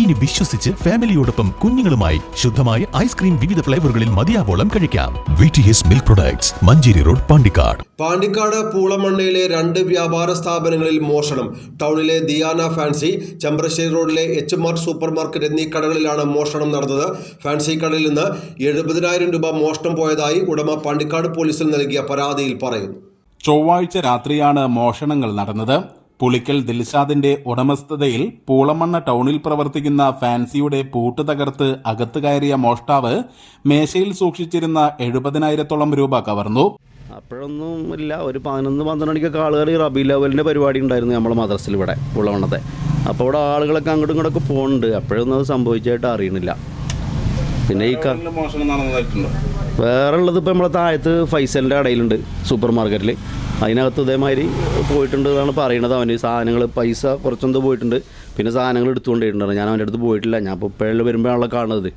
ഇനി വിശ്വസിച്ച് ഫാമിലിയോടൊപ്പം കുഞ്ഞുങ്ങളുമായി ശുദ്ധമായ ഐസ്ക്രീം വിവിധ ഫ്ലേവറുകളിൽ മതിയാവോളം കഴിക്കാം. V T S milk products Manjeri road Pandikkad. Pandikkad പൂളമണ്ണയിലെ രണ്ട് വ്യാപാര സ്ഥാപനങ്ങളിൽ മോഷണം. ടൗണിലെ ദിയാന ഫാൻസി ചെമ്പ്രശ്ശേരി റോഡിലെ എച്ച് മാർട്ട് സൂപ്പർ മാർക്കറ്റ് എന്നീ കടകളിലാണ് മോഷണം നടന്നത്. ഫാൻസി കടയിൽ നിന്ന് എഴുപതിനായിരം രൂപ മോഷണം പോയതായി ഉടമ പാണ്ടിക്കാട് പോലീസിൽ നൽകിയ പരാതിയിൽ പറയുന്നു. ചൊവ്വാഴ്ച രാത്രിയാണ് മോഷണങ്ങൾ നടന്നത്. പുളിക്കൽ ദിൽഷാദിന്റെ ഉടമസ്ഥതയിൽ പൂളമണ്ണ ടൗണിൽ പ്രവർത്തിക്കുന്ന ഫാൻസിയുടെ പൂട്ട് തകർത്ത് അകത്ത് കയറിയ മോഷ്ടാവ് മേശയിൽ സൂക്ഷിച്ചിരുന്ന എഴുപതിനായിരത്തോളം രൂപ കവർന്നു. അപ്പോഴൊന്നും ഇല്ല ഒരു പതിനൊന്ന് പന്ത്രണ്ട് മണിക്കൊക്കെ ആളുകൾ റബി ലെവലിന്റെ പരിപാടി ഉണ്ടായിരുന്നു നമ്മളെ മദ്രസിൽ ഇവിടെ പൂളമണ്ണത്തെ. അപ്പോൾ ഇവിടെ ആളുകളൊക്കെ അങ്ങോട്ടും ഇങ്ങോട്ടൊക്കെ പോകുന്നുണ്ട് അപ്പോഴൊന്നും അത് സംഭവിച്ചായിട്ട് അറിയണില്ല. പിന്നെ ഈ വേറെ ഉള്ളത് ഇപ്പോൾ നമ്മളെ താഴത്ത് ഫൈസലിന്റെ ഇടയിലുണ്ട് സൂപ്പർ മാർക്കറ്റിൽ അതിനകത്ത് ഇതേമാതിരി പോയിട്ടുണ്ട് എന്നാണ് പറയണത് അവന് സാധനങ്ങൾ പൈസ കുറച്ചെന്തോ പോയിട്ടുണ്ട്. പിന്നെ സാധനങ്ങൾ എടുത്തുകൊണ്ട് പോയിട്ടുണ്ട് ഞാൻ അവന്റെ അടുത്ത് പോയിട്ടില്ല. ഞാൻ ഇപ്പോൾ ഇപ്പോഴും വരുമ്പോഴാണല്ലോ കാണുന്നത്.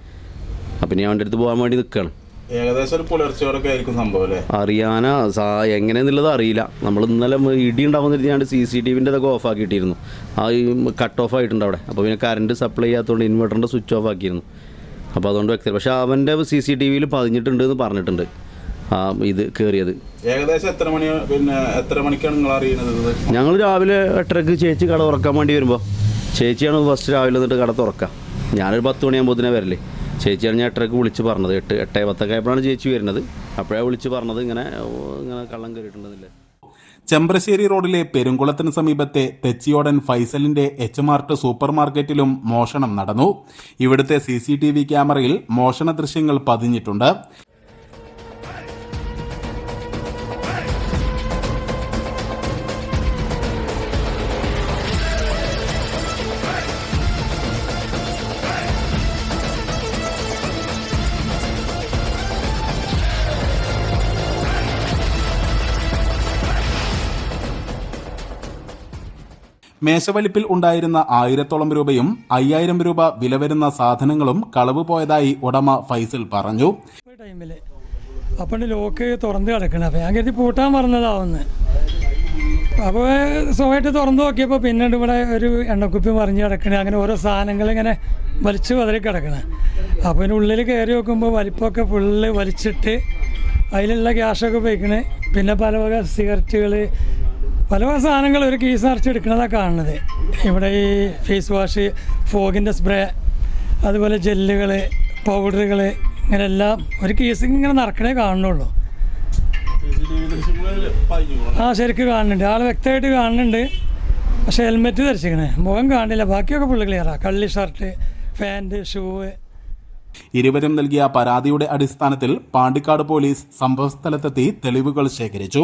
അപ്പം ഞാൻ അവന്റെ അടുത്ത് പോകാൻ വേണ്ടി നിൽക്കുകയാണ് ഏകദേശം ഒരു പുലർച്ചയോടൊക്കെ ആയിരിക്കും സംഭവം അല്ലേ? അറിയാനാ സാ എങ്ങനെയെന്നുള്ളത് അറിയില്ല. നമ്മൾ ഇന്നലെ ഇടി ഉണ്ടാവുന്ന ഞാൻ സി സി ടി വിന്റെ ഇതൊക്കെ ഓഫ് ആക്കിയിട്ടിരുന്നു. ആ കട്ട് ഓഫ് ആയിട്ടുണ്ട് അവിടെ. അപ്പോൾ പിന്നെ കറണ്ട് സപ്ലൈ ചെയ്യാത്തതുകൊണ്ട് ഇൻവെർട്ടറിന്റെ സ്വിച്ച് ഓഫ് ആക്കിയിരുന്നു. അപ്പോൾ അതുകൊണ്ട് വ്യക്തി പക്ഷേ അവന്റെ സി സി ടി വിയിൽ പതിഞ്ഞിട്ടുണ്ട് എന്ന് പറഞ്ഞിട്ടുണ്ട്. ആ ഇത് കയറിയത് ഏകദേശം എത്ര മണി പിന്നെ എത്ര മണിക്കാണ് നിങ്ങൾ അറിയുന്നത് ഞങ്ങൾ രാവിലെ എട്ടരക്ക് ചേച്ചി കട തുറക്കാൻ വേണ്ടി വരുമ്പോൾ ചേച്ചിയാണ് ഫസ്റ്റ് രാവിലെ വന്നിട്ട് കട തുറക്കുക ഞാനൊരു പത്ത് മണിയാകുമ്പോഴത്തേനെ വരല്ലേ ചേച്ചിയാണ് ഞാൻ എട്ടരക്ക് വിളിച്ച് പറഞ്ഞത്. എട്ട് എട്ടേ പത്തൊക്കെ ആയപ്പോഴാണ് ചേച്ചി വരുന്നത്. അപ്പോഴാണ് വിളിച്ച് പറഞ്ഞത്. ഇങ്ങനെ ഇങ്ങനെ കള്ളം കയറിയിട്ടുണ്ടെന്നില്ല ചെമ്പ്രശ്ശേരി റോഡിലെ പെരുങ്കുളത്തിന് സമീപത്തെ തെച്ചിയോടൻ ഫൈസലിന്റെ എച്ച് മാർട്ട് സൂപ്പർ മാർക്കറ്റിലും മോഷണം നടന്നു. ഇവിടുത്തെ സി ക്യാമറയിൽ മോഷണ ദൃശ്യങ്ങൾ പതിഞ്ഞിട്ടുണ്ട്. മേശവലിപ്പിൽ ഉണ്ടായിരുന്ന ആയിരത്തോളം രൂപയും അയ്യായിരം രൂപ വില വരുന്ന സാധനങ്ങളും കളവ് പോയതായി ഉടമ ഫൈസൽ പറഞ്ഞു. ടൈമിൽ ലോക്ക് തുറന്ന് കിടക്കണം. അപ്പം ഞാൻ കരുതി പൂട്ടാൻ പറഞ്ഞതാവുന്ന് അപ്പോൾ സ്വയമായിട്ട് തുറന്നു നോക്കിയപ്പോൾ പിന്നെ ഇവിടെ ഒരു എണ്ണക്കുപ്പി മറിഞ്ഞ് കിടക്കണേ. അങ്ങനെ ഓരോ സാധനങ്ങൾ ഇങ്ങനെ വലിച്ച് വതറി കിടക്കണേ. അപ്പോൾ ഉള്ളിൽ കയറി നോക്കുമ്പോൾ വലിപ്പമൊക്കെ ഫുള്ള് വലിച്ചിട്ട് അതിലുള്ള ക്യാഷൊക്കെ ഉപയോഗിക്കണേ. പിന്നെ പല വക സിഗരറ്റുകൾ പല പല സാധനങ്ങൾ ഒരു കീസ് നിറച്ചെടുക്കണതാണ് കാണുന്നത്. ഇവിടെ ഈ ഫേസ് വാഷ് ഫോഗിന്റെ സ്പ്രേ അതുപോലെ ജെല്ലുകൾ പൗഡറുകൾ ഇങ്ങനെ എല്ലാം ഒരു കേസ് ഇങ്ങനെ നടക്കണേ കാണുന്നുള്ളൂ. ആ ശരിക്കും കാണുന്നുണ്ട്. ആൾ വ്യക്തമായിട്ട് കാണുന്നുണ്ട്. പക്ഷേ ഹെൽമെറ്റ് ധരിച്ചിരിക്കണേ. മുഖം കാണില്ല. ബാക്കിയൊക്കെ പുള്ളി ക്ലിയറാ കള്ളി ഷർട്ട് പാന്റ് ഷൂ ഇരുവരും നൽകിയ പരാതിയുടെ അടിസ്ഥാനത്തിൽ പാണ്ടിക്കാട് പോലീസ് സംഭവസ്ഥലത്തെത്തി തെളിവുകൾ ശേഖരിച്ചു.